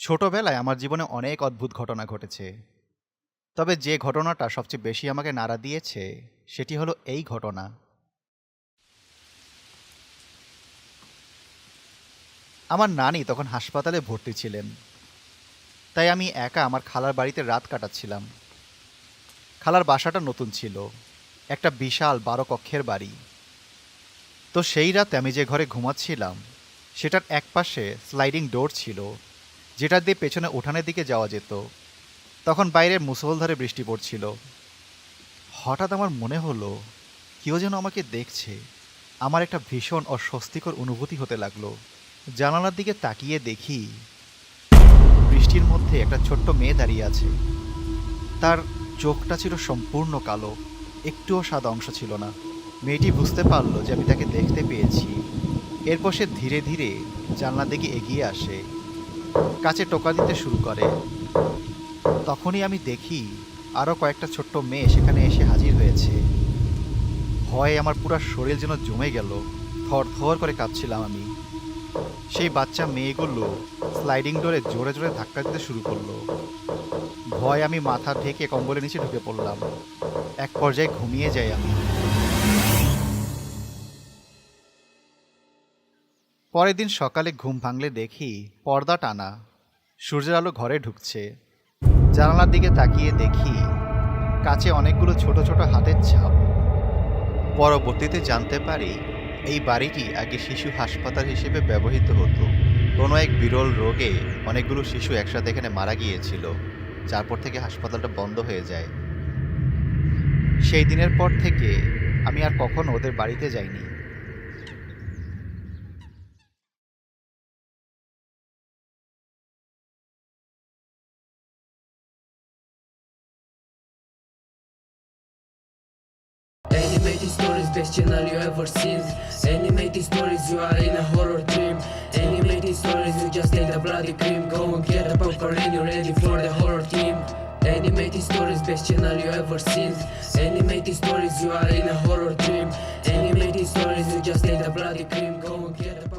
ছোটবেলায় আমার জীবনে অনেক অদ্ভুত ঘটনা ঘটেছে। তবে যে ঘটনাটা সবচেয়ে বেশি আমাকে নাড়া দিয়েছে, সেটি হলো এই ঘটনা। আমার নানি তখন হাসপাতালে ভর্তি ছিলেন। তাই আমি একা আমার খালার বাড়িতে রাত কাটাচ্ছিলাম। খালার বাসাটা নতুন ছিল, একটা বিশাল বারো কক্ষের বাড়ি। তো সেই রাতে আমি যে ঘরে ঘুমাচ্ছিলাম, সেটার একপাশে স্লাইডিং ডোর ছিল। যেটা দিয়ে পেছনে উঠানের দিকে যাওয়া যেত, তখন বাইরে মুসলধারে বৃষ্টি পড়ছিল। হঠাৎ আমার মনে হলো, কেউ যেন আমাকে দেখছে। আমার একটা ভীষণ অস্বস্তিকর অনুভূতি হতে লাগল। জানালার দিকে তাকিয়ে দেখি, বৃষ্টির মধ্যে একটা ছোট্ট মেয়ে দাঁড়িয়ে আছে। তার চোখটা ছিল সম্পূর্ণ কালো, একটুও সাদা অংশ ছিল না। মেয়েটি বুঝতে পারল যে আমি তাকে দেখতে পেয়েছি। এরপর সে ধীরে ধীরে জানলার দিকে এগিয়ে আসে। কাছে টোকা দিতে শুরু করে। তখনই আমি দেখি আরও কয়েকটা ছোট্ট মেয়ে সেখানে এসে হাজির হয়েছে। ভয়ে আমার পুরো শরীর যেন জমে গেল। থর থর করে কাঁপছিলাম আমি। সেই বাচ্চা মেয়েগুলো স্লাইডিং ডোরে জোরে জোরে ধাক্কা দিতে শুরু করল। ভয় আমি মাথা ঢেকে কম্বলের নিচে ঢুকে পড়লাম। এক পর্যায়ে ঘুমিয়ে যাই আমি। পরের দিন সকালে ঘুম ভাঙলে দেখি পর্দা টানা। সূর্যের আলো ঘরে ঢুকছে। জানালার দিকে তাকিয়ে দেখি কাছে অনেকগুলো ছোট ছোট হাতের ছাপ। পরবর্তীতে জানতে পারি এই বাড়িটি আগে শিশু হাসপাতাল হিসেবে ব্যবহৃত হতো। কোনো এক বিরল রোগে অনেকগুলো শিশু একসাথে এখানে মারা গিয়েছিল, যারপর থেকে হাসপাতালটা বন্ধ হয়ে যায়। সেই দিনের পর থেকে আমি আর কখনো ওদের বাড়িতে যাইনি। Animated stories, best channel you ever seen. Animated stories, you are in a horror dream. Animated stories, you just take the bloody cream. Go and get the popcorn and you're ready for the horror team. Animated stories, best channel you ever seen. Animated stories, you are in a horror dream. Animated stories, you just take the bloody cream. Go and get the.